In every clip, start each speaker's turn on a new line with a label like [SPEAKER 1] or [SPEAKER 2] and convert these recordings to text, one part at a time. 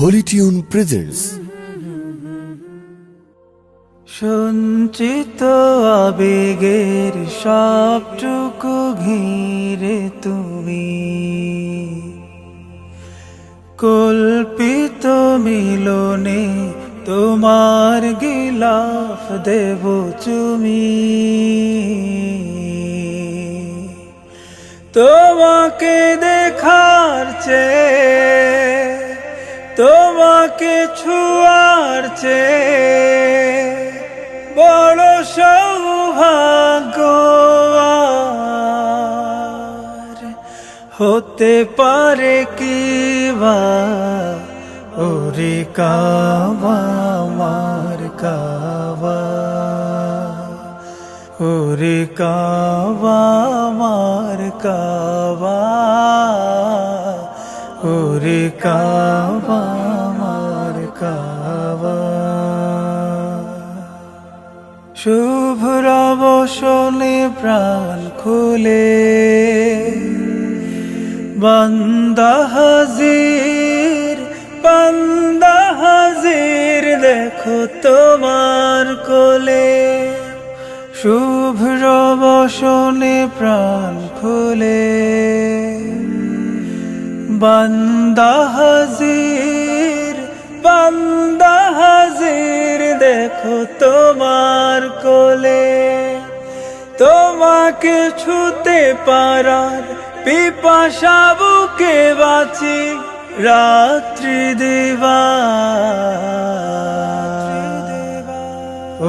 [SPEAKER 1] Holi tune presents
[SPEAKER 2] সঞ্চিত আবেগের সবটুকু ঘিরে তুমি। কল্পিত মিলনে তোমার গিলাফ দেব চুমি তোমাকে দেখার চেয়ে তোমাকে ছুয়ার চেয়ে বড় সৌভাগ্য হতে পারে কি বা ওরে কাবা মার কাবা। ওরে কাবা মার কাবা। ওরে কাবা মার কাবা। শুভ্র প্রাণ খুলে বান্দা হাজির বান্দা হাজির দেখো তোমার কোলে। শুভ্র বসনে প্রাণ খুলে। বান্দা হাজির বান্দা হাজির, দেখো তোমার কোলে। তোমাকে ছুতে পারার পিপাসা বুকে বাঁচি, রাত্রি দেবা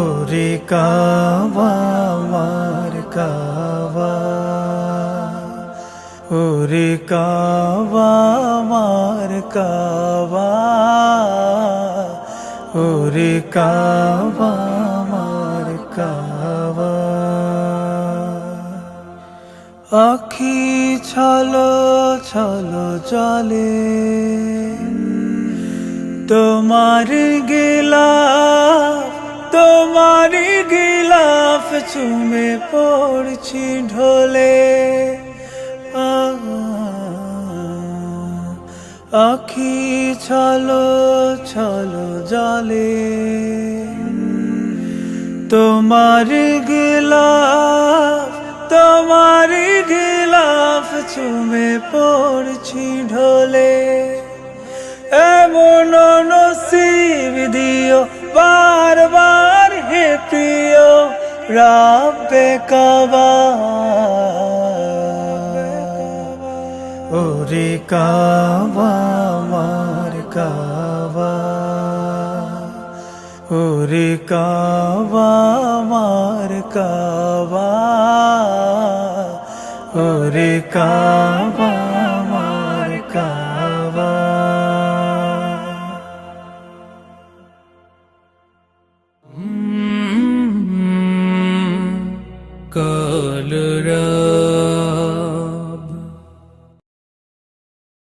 [SPEAKER 2] ওরে কাবা মার কাবা। ওরে কাবা মার কাবা। ওরে কাবা মার কাবা। আখি ছলো ছলো জলে। তোমার গিলাফ তোমার গিলাফ চুমে পড়ছি ঢোলে। আখি ছলো ছলো জলে, তোমার গিলাফ তোমার গিলাফ চুমে পড়ছি ঢোলে। এমন নসিব দিও, বারবার হে প্রিয়, রাব্বে কাবা। ওরে কাবা মার কাবা। ওরে কাবা মার কাবা। ওরে কাবা মার কাবা। কাল